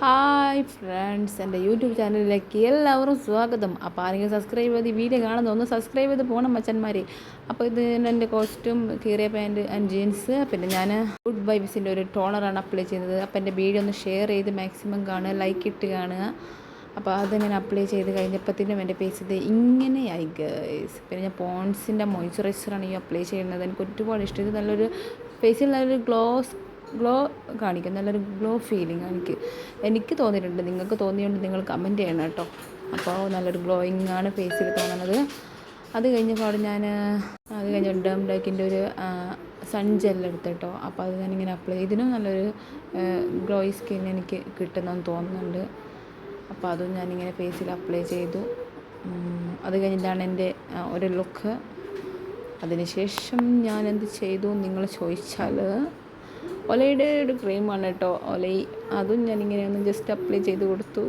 Hi friends എന്റെ YouTube ചാനലിലേക്ക് എല്ലാവരും സ്വാഗതം. അപ്പോൾ ആരെങ്കിലും സബ്സ്ക്രൈബ് ചെയ്ത് വീഡിയോ കാണുന്ന ഒന്ന് സബ്സ്ക്രൈബ് ചെയ്ത് പോകണം മച്ചന്മാരെ അപ്പോൾ ഇത് എന്റെ കോസ്റ്റ്യൂം കീറിയ പാന്റ് ആൻഡ് ജീൻസ് പിന്നെ ഞാൻ ഗുഡ് വൈബ്സിന്റെ ഒരു ടോണറാണ് അപ്ലൈ ചെയ്യുന്നത്. അപ്പോൾ എന്റെ വീഡിയോ ഒന്ന് ഷെയർ ചെയ്ത് മാക്സിമം കാണുക ലൈക്ക് ഇട്ട് കാണുക. അപ്പോൾ അത് ഞാൻ അപ്ലൈ ചെയ്ത് കഴിഞ്ഞപ്പോഴത്തേനും എന്റെ ഫേസ് ഇത് ഇങ്ങനെയായി ഗേസ് പിന്നെ ഞാൻ പോൺസിന്റെ മോയ്സ്ചറൈസറാണ് ഈ അപ്ലൈ ചെയ്യുന്നത്. എനിക്ക് ഒരുപാട് ഇഷ്ടം. ഇത് നല്ലൊരു ഫേസിൽ നല്ലൊരു ഗ്ലോസ് ഗ്ലോ കാണിക്കും. നല്ലൊരു ഗ്ലോ ഫീലിംഗ് എനിക്ക്. എനിക്ക് തോന്നിയിട്ടുണ്ട്. നിങ്ങൾക്ക് തോന്നിയുണ്ട് നിങ്ങൾ കമന്റ് ചെയ്യണം കേട്ടോ. അപ്പോൾ നല്ലൊരു ഗ്ലോയിങ് ആണ് ഫേസിൽ തോന്നുന്നത്. അത് കഴിഞ്ഞപ്പോൾ ഞാൻ അത് കഴിഞ്ഞ് ഡം ഡേക്കിന്റെ ഒരു സൺ ജെൽ എടുത്ത് കേട്ടോ. അപ്പോൾ അത് ഞാനിങ്ങനെ അപ്ലൈ ഇതിനും നല്ലൊരു ഗ്ലോയി സ്കിൻ എനിക്ക് കിട്ടുന്നെന്ന് തോന്നുന്നുണ്ട്. അപ്പോൾ അതും ഞാനിങ്ങനെ ഫേസിൽ അപ്ലൈ ചെയ്തു. അത് കഴിഞ്ഞിട്ടാണ് എന്റെ ഒരു ലുക്ക്. അതിനുശേഷം ഞാൻ എന്ത് ചെയ്തു? നിങ്ങൾ ചോദിച്ചാൽ ഒലയുടെ ഒരു ക്രീമാണ് കേട്ടോ ഒലൈ. അതും ഞാനിങ്ങനെ ഒന്ന് ജസ്റ്റ് അപ്ലൈ ചെയ്ത് കൊടുത്തു.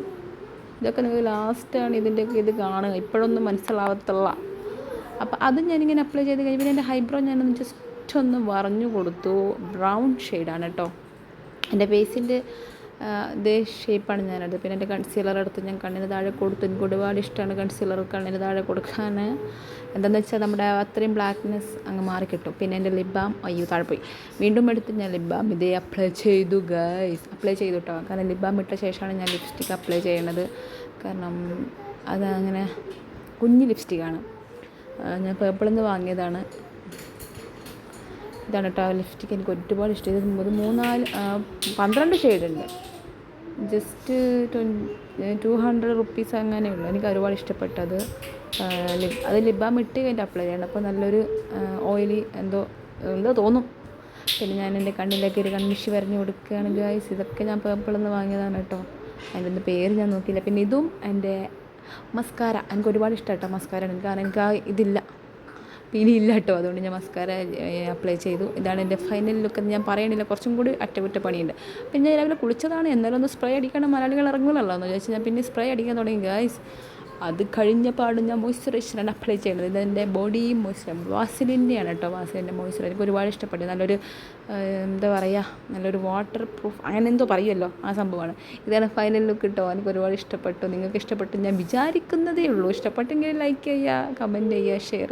ഇതൊക്കെ നിങ്ങൾക്ക് ലാസ്റ്റാണ് ഇതിന്റെയൊക്കെ ഇത് കാണുക. ഇപ്പോഴൊന്നും മനസ്സിലാവത്തുള്ള. അപ്പോൾ അതും ഞാനിങ്ങനെ അപ്ലൈ ചെയ്ത് പിന്നെ എന്റെ ഹൈബ്രോ ഞാനൊന്ന് ജസ്റ്റ് ഒന്ന് വറഞ്ഞു കൊടുത്തു. ബ്രൗൺ ഷെയ്ഡാണ് കേട്ടോ എന്റെ ഫേസിന്റെ ഇതേ ഷേപ്പാണ് ഞാനത്. പിന്നെ എന്റെ കൺസീലർ എടുത്ത് ഞാൻ കണ്ണിന് താഴെ കൊടുത്തു. എനിക്ക് ഒരുപാട് ഇഷ്ടമാണ് കൺസീലർ കണ്ണിന് താഴെ കൊടുക്കാൻ എന്താണെന്ന് വെച്ചാൽ നമ്മുടെ അത്രയും ബ്ലാക്ക്നെസ് അങ്ങ് മാറി കിട്ടും. പിന്നെ എന്റെ ലിപ് ബാം അയ്യോ താഴെ പോയി. വീണ്ടും എടുത്ത് ഞാൻ ലിപ് ബാം ഇതേ അപ്ലൈ ചെയ്തു ഗൈസ് അപ്ലൈ ചെയ്തു കേട്ടോ കാരണം ലിപ് ബാം ഇട്ട ശേഷമാണ് ഞാൻ ലിപ്സ്റ്റിക്ക് അപ്ലൈ ചെയ്യണത്. കാരണം അത് അങ്ങനെ കുഞ്ഞ് ലിപ്സ്റ്റിക്കാണ് ഞാൻ പേപ്പിളിൽ നിന്ന് വാങ്ങിയതാണ്. ഇതാണ് കേട്ടോ ലിപ്സ്റ്റിക്ക് എനിക്ക് ഒരുപാട് ഇഷ്ടം. ഇത് ഒരു മൂന്നാൽ പന്ത്രണ്ട് ഷെയ്ഡുണ്ട് just twenty hundred rupees അങ്ങനെ ഉള്ളു. എനിക്ക് ഒരുപാട് ഇഷ്ടപ്പെട്ടത്. അത് ലിബാം ഇട്ട് കഴിഞ്ഞിട്ട് അപ്ലൈ ചെയ്യണം. അപ്പോൾ നല്ലൊരു ഓയിലി എന്തോ എന്തോ തോന്നും. പിന്നെ ഞാൻ എന്റെ കണ്ണിലേക്ക് ഒരു കൺമിഷി വരഞ്ഞു കൊടുക്കുകയാണ് ഗൈസ് ഇതൊക്കെ ഞാൻ പേപ്പിളിൽ നിന്ന് വാങ്ങിയതാണ് കേട്ടോ അതിന്റെ ഒന്ന് പേര് ഞാൻ നോക്കിയില്ല. പിന്നെ ഇതും എന്റെ മസ്കാര എനിക്ക് ഒരുപാട് ഇഷ്ടം കേട്ടോ മസ്കാര എനിക്ക് കാരണം എനിക്ക് ആ ഇതില്ല. പിന്നെ ഇല്ല കേട്ടോ അതുകൊണ്ട് ഞാൻ മസ്കാര അപ്ലൈ ചെയ്തു. ഇതാണ് എന്റെ ഫൈനൽ ലുക്ക് എന്ന് ഞാൻ പറയണില്ല. കുറച്ചും കൂടി അറ്റകുറ്റപ്പണിയുണ്ട്. പിന്നെ രാവിലെ കുളിച്ചതാണ്. എന്നാലും ഒന്ന് സ്പ്രേ അടിക്കണം. മലയാളികൾ ഇറങ്ങുമല്ലോ എന്ന് ചോദിച്ചാൽ ഞാൻ പിന്നെ സ്പ്രേ അടിക്കാൻ തുടങ്ങി. ഗായ്സ് അത് കഴിഞ്ഞ പാടും ഞാൻ മോയ്സ്ചറൈസറാണ് അപ്ലൈ ചെയ്യുന്നത് ഇതെന്റെ ബോഡി മോയ്സ്ചറൈ വാസിലിന്റെയാണ് കേട്ടോ. വാസിലിന്റെ മോയ്സ്ചറൈസർ എനിക്ക് ഒരുപാട് ഇഷ്ടപ്പെട്ടു. നല്ലൊരു എന്താ പറയുക നല്ലൊരു വാട്ടർ പ്രൂഫ് അങ്ങനെ എന്തോ പറയുമല്ലോ ആ സംഭവമാണ്. ഇതാണ് ഫൈനൽ ലുക്ക് കിട്ടോ. എനിക്ക് ഒരുപാട് ഇഷ്ടപ്പെട്ടു. നിങ്ങൾക്ക് ഇഷ്ടപ്പെട്ടു ഞാൻ വിചാരിക്കുന്നതേ ഉള്ളൂ. ഇഷ്ടപ്പെട്ടെങ്കിൽ ലൈക്ക് ചെയ്യുക കമന്റ് ചെയ്യുക ഷെയർ ചെയ്യുക.